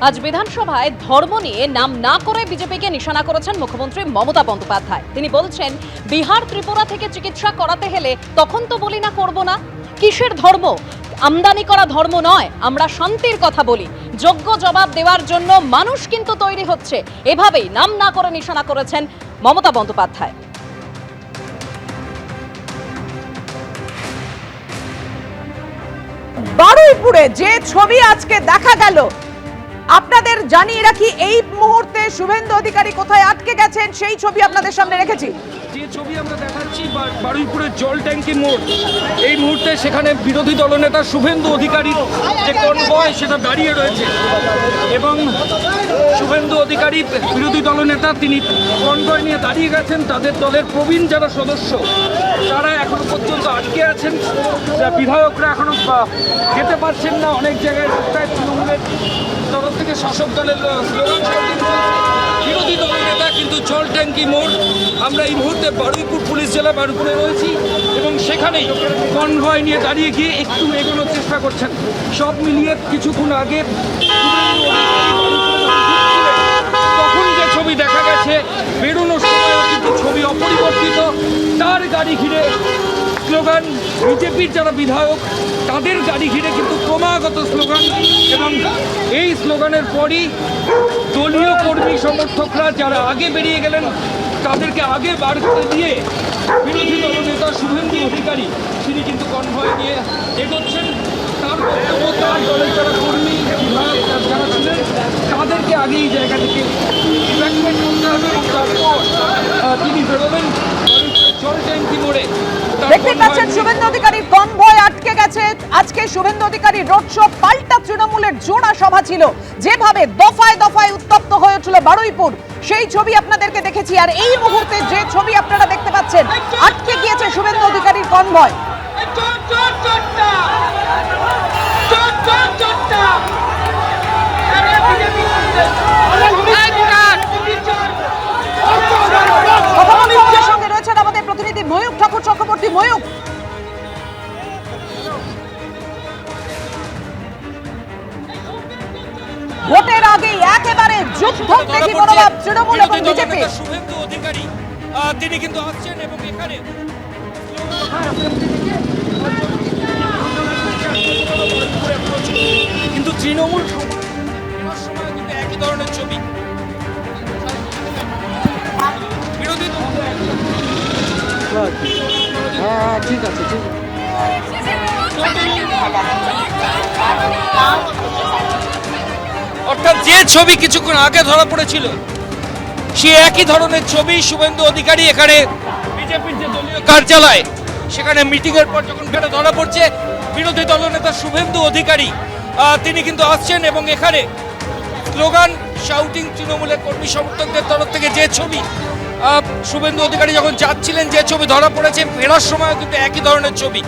আজ বিধানসভায় ধর্ম নিয়ে নাম না করে বিজেপিকে নিশানা করেছেন মুখ্যমন্ত্রী মমতা বন্দ্যোপাধ্যায়। তিনি বলছেন, বিহার ত্রিপুরা থেকে চিকিৎসা করাতে হলে তখন তো বলি না করব না। কিসের ধর্ম? আমদানি করা ধর্ম নয়। আমরা শান্তির কথা বলি। যোগ্য জবাব দেওয়ার জন্য মানুষ কিন্তু তৈরি হচ্ছে। এভাবেই নাম না করে নিশানা করেছেন মমতা বন্দ্যোপাধ্যায়। বারুইপুরে যে ছবি আজকে দেখা গেল আপনাদের জানিয়ে রাখি এই মুহূর্তে শুভেন্দু অধিকারী কোথায়? আটকে গেছেন সেই ছবি আপনাদের সামনে রেখেছি। যে ছবি আমরা দেখাচ্ছি বারুইপুরের জল ট্যাঙ্কি এই মুহূর্তে সেখানে বিরোধী দলনেতা শুভেন্দু অধিকারী যে সেটা দাঁড়িয়ে রয়েছে। এবং শুভেন্দু অধিকারী, বিরোধী দলনেতা, তিনি নিয়ে দাঁড়িয়ে গেছেন। তাদের দলের প্রবীণ যারা সদস্য, তারা এখনও পর্যন্ত আটকে আছেন। বিধায়করা এখনও যেতে পারছেন না। অনেক জায়গায় তৃণমূলের তরফ থেকে শাসক দলের। বিরোধী দলনেতা কিন্তু জল ট্যাঙ্কি মোড়। আমরা এই মুহূর্তে বারুইপুর পুলিশ জেলা বারুইপুরে রয়েছি এবং সেখানেই কনভয় নিয়ে দাঁড়িয়ে গিয়ে একটু এগোনোর চেষ্টা করছেন। সব মিলিয়ে কিছুক্ষণ আগে তখন যে ছবি দেখা গেছে, বেরোনোর সময় কিন্তু ছবি অপরিবর্তিত বিজেপির যারা বিধায়ক, তাদের গাড়ি ঘিরে কিন্তু ক্রমাগত স্লোগান এবং এই স্লোগানের পরই দলীয় কর্মী সমর্থকরা যারা আগে বেরিয়ে গেলেন, তাদেরকে আগে বার করে দিয়ে বিরোধী দলনেতা শুভেন্দু অধিকারী, তিনি কিন্তু কনভয় নিয়ে এগোচ্ছেন। তার বক্তব্য, তার দলের যারা কর্মী, বিধায়ক, যারা ছিলেন, তাদেরকে আগে এই জায়গা থেকে evacuate করতে হবে এবং তারপর আহ, তিনি বেরোবেন জল ট্যাঙ্কি মোড়ে তার দেখতে পাচ্ছেন, শুভেন্দু অধিকারীর কনভয় আটকে গেছে। আজকে শুভেন্দু অধিকারী রোড শো পাল্টা তৃণমূলের জোড়া সভা ছিল। যেভাবে দফায় দফায় উত্তপ্ত হয়ে উঠল বারুইপুর, সেই ছবি আপনাদেরকে দেখেছি। আর এই মুহূর্তে যে ছবি আপনারা দেখতে পাচ্ছেন, আটকে গিয়েছে শুভেন্দু অধিকারীর কনভয় সঙ্গে রয়েছেন আমাদের প্রতিনিধি ময়ূক ঠাকুর ময়ূক ভোটের আগে একেবারে যুদ্ধ দেখি মনোভাব তৃণমূল এবং বিজেপি শুভেন্দু অধিকারী আহ, তিনি কিন্তু আসছেন এবং এখানে কিন্তু তৃণমূল অর্থাৎ যে ছবি কিছুক্ষণ আগে ধরা পড়েছিল, সে একই ধরনের ছবি শুভেন্দু অধিকারী এখানে বিজেপির যে দলীয় কার্যালয়, সেখানে মিটিং এর পর যখন এখানে ধরা পড়ছে, বিরোধী দলনেতা শুভেন্দু অধিকারী তিনি কিন্তু আসছেন এবং এখানে স্লোগান শাউটিং তৃণমূলের কর্মী সমর্থকদের তরফ থেকে যে ছবি শুভেন্দু অধিকারী যখন যাচ্ছিলেন, যে ছবি ধরা পড়েছে, ফেরার সময় কিন্তু একই ধরনের ছবি।